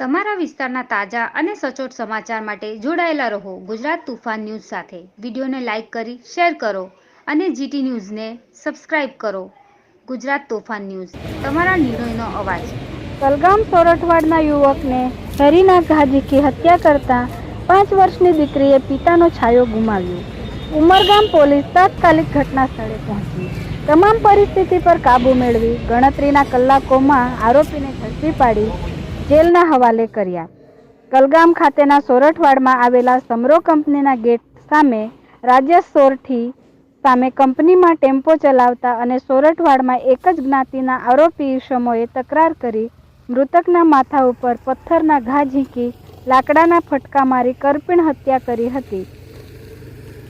તમારા વિસ્તારના તાજા અને સચોટ સમાચાર માટે જોડાયેલા રહો ગુજરાત તુફાન ન્યૂઝ સાથે. વિડીયોને લાઇક કરી, શેર કરો અને જીટી ન્યૂઝને સબસ્ક્રાઇબ કરો. ગુજરાત તોફાન ન્યૂઝ, તમારા નિર્ણયનો અવાજ. કલગામ સોરઠવાડના યુવકને હરીના ઘા ઝીકી હત્યા કરતા પાંચ વર્ષની દીકરીએ પિતાનો છાયો ગુમાવ્યો. ઉમરગામ પોલીસ તાત્કાલિક ઘટના સ્થળે પહોંચી. તમામ પરિસ્થિતિ પર કાબૂ મેળવી ગણતરીના કલાકોમાં આરોપીને ઝડપી પાડી જેલના હવાલે કર્યા. કલગામ ખાતેના સોરઠવાડમાં આવેલા સમરો કંપનીના ગેટ સામે રાજેશ સોરઠી સામે કંપનીમાં ટેમ્પો ચલાવતા અને સોરઠવાડમાં એક જ જ્ઞાતિના આરોપી ઈસમોએ તકરાર કરી મૃતકના માથા ઉપર પથ્થરના ઘા ઝીંકી, લાકડાના ફટકા મારી કરપીણ હત્યા કરી હતી.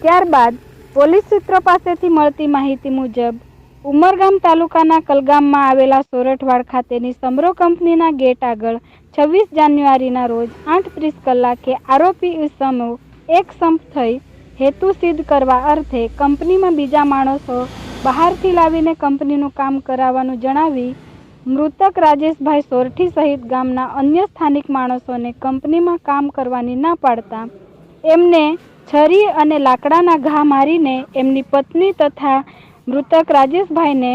ત્યારબાદ પોલીસ સૂત્રો પાસેથી મળતી માહિતી મુજબ ઉમરગામ તાલુકાના કલગામમાં આવેલા સોરઠવાડ ખાતેની સમરો કંપનીના ગેટ આગળ છવ્વીસ જાન્યુઆરીના રોજ આઠ ત્રીસ કલાકે આરોપી ઈસમો એક સંપ થઈ હેતુ સિદ્ધ કરવા અર્થે કંપનીમાં બીજા માણસો બહારથી લાવીને કંપનીનું કામ કરાવવાનું જણાવી મૃતક રાજેશભાઈ સોરઠી સહિત ગામના અન્ય સ્થાનિક માણસોને કંપનીમાં કામ કરવાની ના પાડતા એમને છરી અને લાકડાના ઘા મારીને એમની પત્ની તથા મૃતક રાજેશભાઈને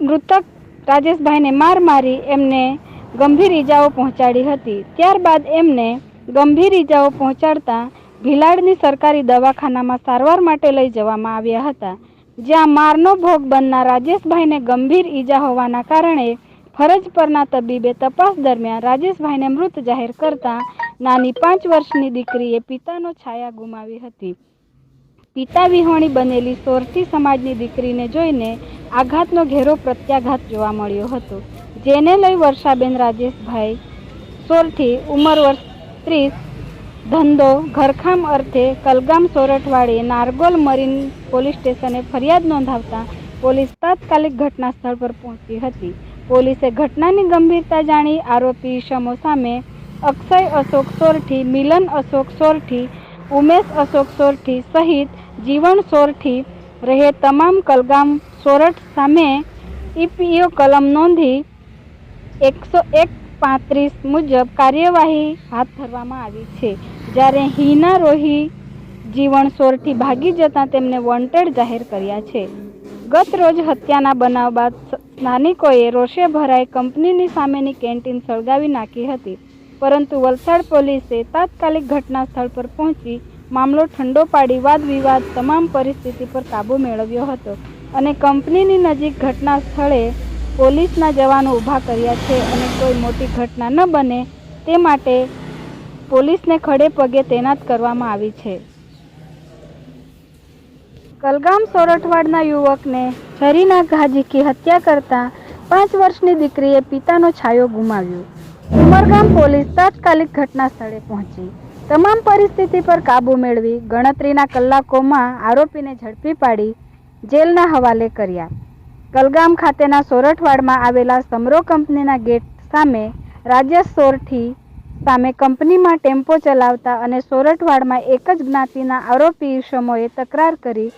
મૃતક રાજેશભાઈને માર મારી એમને ગંભીર ઈજાઓ પહોંચાડી હતી. ત્યારબાદ એમને ગંભીર ઈજાઓ પહોંચાડતા ભીલાડની સરકારી દવાખાનામાં સારવાર માટે લઈ જવામાં આવ્યા હતા. જ્યાં મારનો ભોગ બનનાર રાજેશભાઈને ગંભીર ઈજા હોવાના કારણે ફરજ પરના તબીબે તપાસ દરમિયાન રાજેશભાઈને મૃત જાહેર કરતા નાની પાંચ વર્ષની દીકરીએ પિતાનો છાયા ગુમાવી હતી. પિતા વિહોણી બનેલી સોરઠી સમાજની દીકરીને જોઈને આઘાતનો ઘેરો પ્રત્યાઘાત જોવા મળ્યો હતો. જેને લઈ વર્ષાબેન રાજેશભાઈ સોરઠી ઉંમર વર્ષ ત્રીસ, ધંધો, ઘરખામ અર્થે કલગામ સોરઠવાડીએ નારગોલ મરીન પોલીસ સ્ટેશને ફરિયાદ નોંધાવતા પોલીસ તાત્કાલિક ઘટના સ્થળ પર પહોંચી હતી. પોલીસે ઘટનાની ગંભીરતા જાણી આરોપી ઈસમો સામે અક્ષય અશોક સોરઠી, મિલન અશોક સોરઠી, ઉમેશ અશોક સોરઠી સહિત જીવન સોરઠી રહે તમામ કલગામ સોરઠ સામે ઈપીઓ કલમ નોંધી એકસો એક પાંત્રીસ મુજબ કાર્યવાહી હાથ ધરવામાં આવી છે. જ્યારે હિના રોહી જીવન સોરઠી ભાગી જતાં તેમને વોન્ટેડ જાહેર કર્યા છે. ગત રોજ હત્યાના બનાવ બાદ સ્થાનિકોએ રોષે ભરાઈ કંપનીની સામેની કેન્ટીન સળગાવી નાખી હતી. પરંતુ વલસાડ પોલીસે તાત્કાલિક ઘટના સ્થળ પર પહોંચી મામલો ઠંડો પાડી વાદ વિવાદ તમામ પરિસ્થિતિ પર કાબૂ મેળવ્યો હતો અને કંપનીની નજીક ઘટના સ્થળે પોલીસના જવાનો ઊભા કર્યા છે અને કોઈ મોટી ઘટના ન બને તે માટે પોલીસને ખડે પગે તૈનાત કરવામાં આવી છે. કલગામ સોરઠવાડના યુવકને છરીના ઘા ઝીકી હત્યા કરતા પાંચ વર્ષની દીકરીએ પિતાનો છાયો ગુમાવ્યો. ઉમરગામ પોલીસ તાત્કાલિક ઘટના સ્થળે પહોંચી. તમામ પરિસ્થિતિ પર કાબૂ મેળવી ગણતરીના કલાકોમાં આરોપીને ઝડપી પાડી જેલના હવાલે કર્યા. કલગામ ખાતેના સોરઠવાડમાં આવેલા સમરો કંપનીના ગેટ સામે રાજેશ સોરઠી સામે કંપનીમાં ટેમ્પો ચલાવતા અને સોરઠવાડમાં એક જ જ્ઞાતિના આરોપી ઈસમોએ તકરાર કરી.